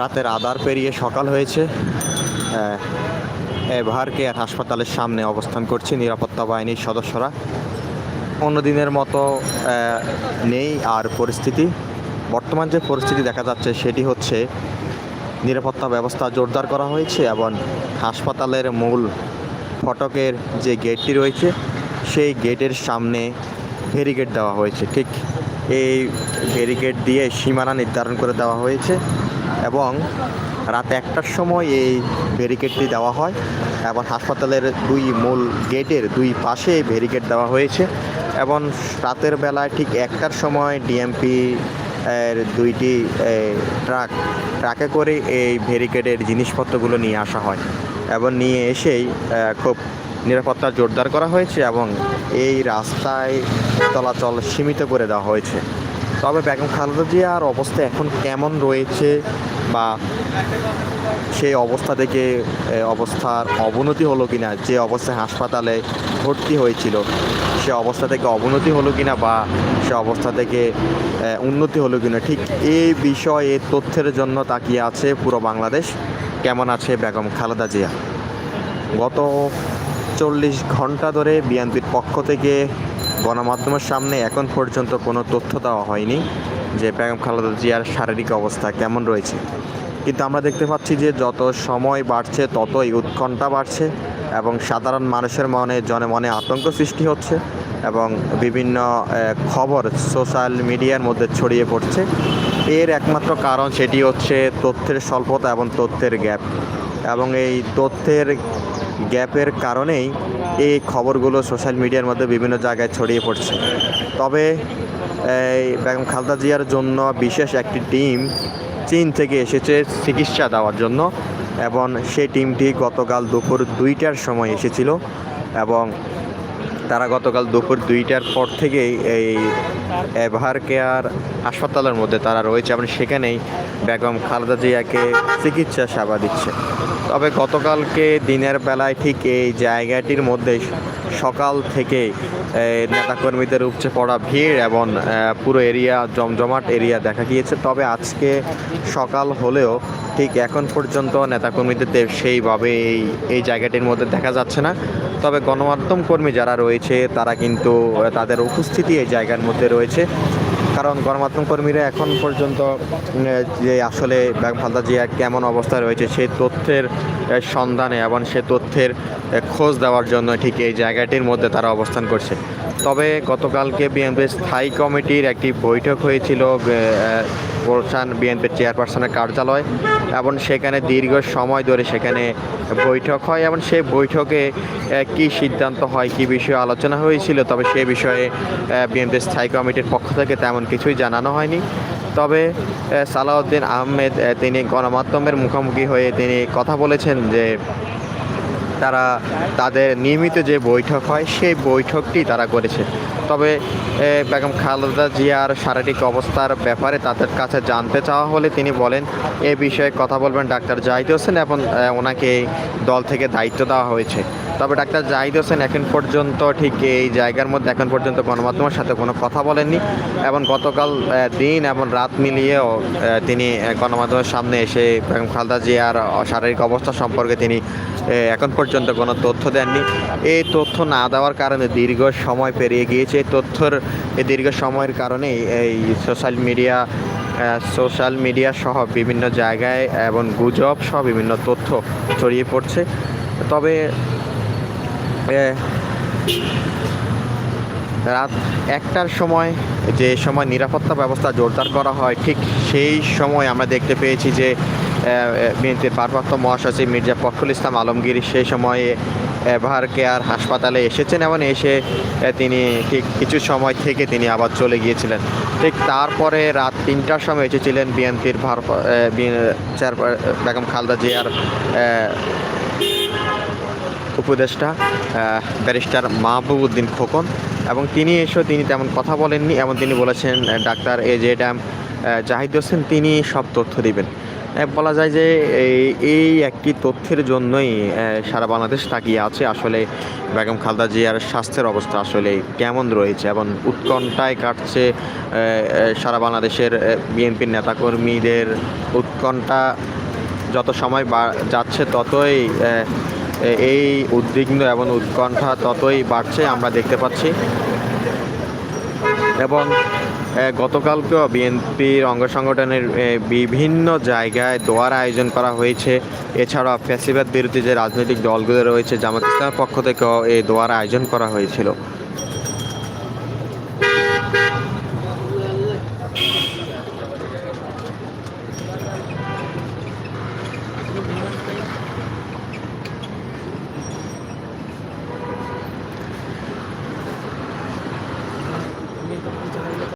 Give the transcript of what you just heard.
রাতের আধার পেরিয়ে সকাল হয়েছে। এভার কেয়ার হাসপাতালের সামনে অবস্থান করছে নিরাপত্তা বাহিনীর সদস্যরা। অন্য দিনের মতো নেই আর পরিস্থিতি। বর্তমান যে পরিস্থিতি দেখা যাচ্ছে সেটি হচ্ছে নিরাপত্তা ব্যবস্থা জোরদার করা হয়েছে এবং হাসপাতালের মূল ফটকের যে গেটটি রয়েছে, সেই গেটের সামনে ব্যারিকেড দেওয়া হয়েছে। ঠিক এই ব্যারিকেড দিয়ে সীমানা নির্ধারণ করে দেওয়া হয়েছে। এবং রাত একটার সময় এই ব্যারিকেডটি দেওয়া হয় এবং হাসপাতালের দুই মূল গেটের দুই পাশে এই ব্যারিকেড দেওয়া হয়েছে এবং রাতের বেলায় ঠিক একটার সময় ডিএমপি এর দুইটি ট্রাক ট্রাকে করে এই ব্যারিকেডের জিনিসপত্রগুলো নিয়ে আসা হয় এবং নিয়ে এসেই খুব নিরাপত্তা জোরদার করা হয়েছে এবং এই রাস্তায় চলাচল সীমিত করে দেওয়া হয়েছে। তবে বেগম খালেদা জিয়ার অবস্থা এখন কেমন রয়েছে বা সেই অবস্থা থেকে অবস্থার অবনতি হলো কিনা, যে অবস্থায় হাসপাতালে ভর্তি হয়েছিল, সে অবস্থা থেকে অবনতি হলো কিনা বা সে অবস্থা থেকে উন্নতি হলো কিনা, ঠিক এই বিষয়ে তথ্যের জন্য তাকিয়ে আছে পুরো বাংলাদেশ। কেমন আছে বেগম খালেদা জিয়া? গত চল্লিশ ঘণ্টা ধরে বিএনপির পক্ষ থেকে গণমাধ্যমের সামনে এখন পর্যন্ত কোনো তথ্য দেওয়া হয়নি যে বেগম খালেদা জিয়ার শারীরিক অবস্থা কেমন রয়েছে। কিন্তু আমরা দেখতে পাচ্ছি যে যত সময় বাড়ছে, ততই উৎকণ্ঠা বাড়ছে এবং সাধারণ মানুষের মনে, জনে মনে আতঙ্ক সৃষ্টি হচ্ছে এবং বিভিন্ন খবর সোশ্যাল মিডিয়ার মধ্যে ছড়িয়ে পড়ছে। এর একমাত্র কারণ সেটি হচ্ছে তথ্যের স্বল্পতা এবং তথ্যের গ্যাপ। এবং এই তথ্যের গ্যাপের কারণেই এই খবরগুলো সোশ্যাল মিডিয়ার মধ্যে বিভিন্ন জায়গায় ছড়িয়ে পড়ছে। তবে, এই বেগম খালদা জিয়ার জন্য বিশেষ একটি টিম চীন থেকে এসেছে চিকিৎসা দেওয়ার জন্য এবং সেই টিমটি গতকাল দুপুর দুইটার সময় এসেছিল এবং তারা গতকাল দুপুর দুইটার পর থেকেই এই এভার কেয়ার হাসপাতালের মধ্যে তারা রয়েছে এবং সেখানেই বেগম খালেদা জিয়াকে চিকিৎসা সেবা দিচ্ছে। তবে গতকালকে দিনের বেলায় ঠিক এই জায়গাটির মধ্যে সকাল থেকে নেতাকর্মীদের উপচে পড়া ভিড় এবং পুরো এরিয়া, জমজমাট এরিয়া দেখা গিয়েছে। তবে আজকে সকাল হলেও ঠিক এখন পর্যন্ত নেতাকর্মীদের সেইভাবে এই এই জায়গাটির মধ্যে দেখা যাচ্ছে না। তবে গণমাধ্যম কর্মী যারা রয়েছে, তারা কিন্তু তাদের উপস্থিতি এই জায়গার মধ্যে রয়েছে। কারণ গণমাধ্যম কর্মীরা এখন পর্যন্ত যে আসলে বেগম খালেদা জিয়া কেমন অবস্থায় রয়েছে, সেই তথ্যের সন্ধানে এবং সে তথ্যের খোঁজ দেওয়ার জন্য ঠিক এই জায়গাটির মধ্যে তারা অবস্থান করছে। তবে গতকালকে বিএনপির স্থায়ী কমিটির একটি বৈঠক হয়েছিল বলছান বিএনপির চেয়ারপারসনের কার্যালয় এবং সেখানে দীর্ঘ সময় ধরে সেখানে বৈঠক হয় এবং সেই বৈঠকে কি সিদ্ধান্ত হয়, কি বিষয়ে আলোচনা হয়েছিল, তবে সে বিষয়ে বিএনপির স্থায়ী কমিটির পক্ষ থেকে তেমন কিছুই জানানো হয়নি। তবে সালাউদ্দিন আহমেদ তিনি গণমাধ্যমের মুখোমুখি হয়ে তিনি কথা বলেছেন যে তারা তাদের নিয়মিত যে বৈঠক হয়, সেই বৈঠকটি তারা করেছে। তবে বেগম খালেদা জিয়ার শারীরিক অবস্থার ব্যাপারে তাদের কাছে জানতে চাওয়া হলে তিনি বলেন, এ বিষয়ে কথা বলবেন ডাক্তার জাহিদ হোসেন এবং ওনাকে দল থেকে দায়িত্ব দেওয়া হয়েছে। তবে ডাক্তার জাহিদ হোসেন এখন পর্যন্ত ঠিক এই জায়গার মধ্যে এখন পর্যন্ত গণমাধ্যমের সাথে কোনো কথা বলেননি এবং গতকাল দিন এবং রাত মিলিয়েও তিনি গণমাধ্যমের সামনে এসে খালেদা জিয়ার শারীরিক অবস্থা সম্পর্কে তিনি এখন পর্যন্ত কোনো তথ্য দেননি। এই তথ্য না দেওয়ার কারণে দীর্ঘ সময় পেরিয়ে গিয়েছে। এই তথ্যর, এই দীর্ঘ সময়ের কারণেই এই সোশ্যাল মিডিয়া সোশ্যাল মিডিয়া সহ বিভিন্ন জায়গায় এবং গুজব সহ বিভিন্ন তথ্য ছড়িয়ে পড়ছে। তবে রাত একটার সময় যে সময় নিরাপত্তা ব্যবস্থা জোরদার করা হয়, ঠিক সেই সময় আমরা দেখতে পেয়েছি যে বিএনপির ভারপ্রাপ্ত মহাসচিব মির্জা ফখরুল ইসলাম আলমগীর সেই সময়ে এভার কেয়ার হাসপাতালে এসেছেন এবং এসে তিনি ঠিক কিছু সময় থেকে তিনি আবার চলে গিয়েছিলেন। ঠিক তারপরে রাত তিনটার সময় এসেছিলেন বিএনপির ভার বেগম খালদা জিয়ার উপদেষ্টা ব্যারিস্টার মাহবুব উদ্দিন খোকন, এবং তিনি এসেও তিনি তেমন কথা বলেননি, এবং তিনি বলেছেন doctor A Z M Zahid Hossain, তিনি সব তথ্য দিবেন। বলা যায় যে এই- একটি তথ্যের জন্যই সারা বাংলাদেশ তাকিয়ে আছে। আসলে বেগম খালদা জিয়ার স্বাস্থ্যের অবস্থা আসলে কেমন রয়েছে, এবং উৎকণ্ঠায় কাটছে সারা বাংলাদেশের বিএনপির নেতাকর্মীদের উৎকণ্ঠা যত সময় যাচ্ছে, ততই এই উদ্বিগ্ন এবং উৎকণ্ঠা ততই বাড়ছে, আমরা দেখতে পাচ্ছি। এবং গতকালকেও বিএনপির অঙ্গ সংগঠনের বিভিন্ন জায়গায় দোয়ার আয়োজন করা হয়েছে। এছাড়া ফ্যাসিবাদ বিরোধী যে রাজনৈতিক দলগুলো রয়েছে, জামাত ইসলামের পক্ষ থেকেও এই দোয়ার আয়োজন করা হয়েছিল।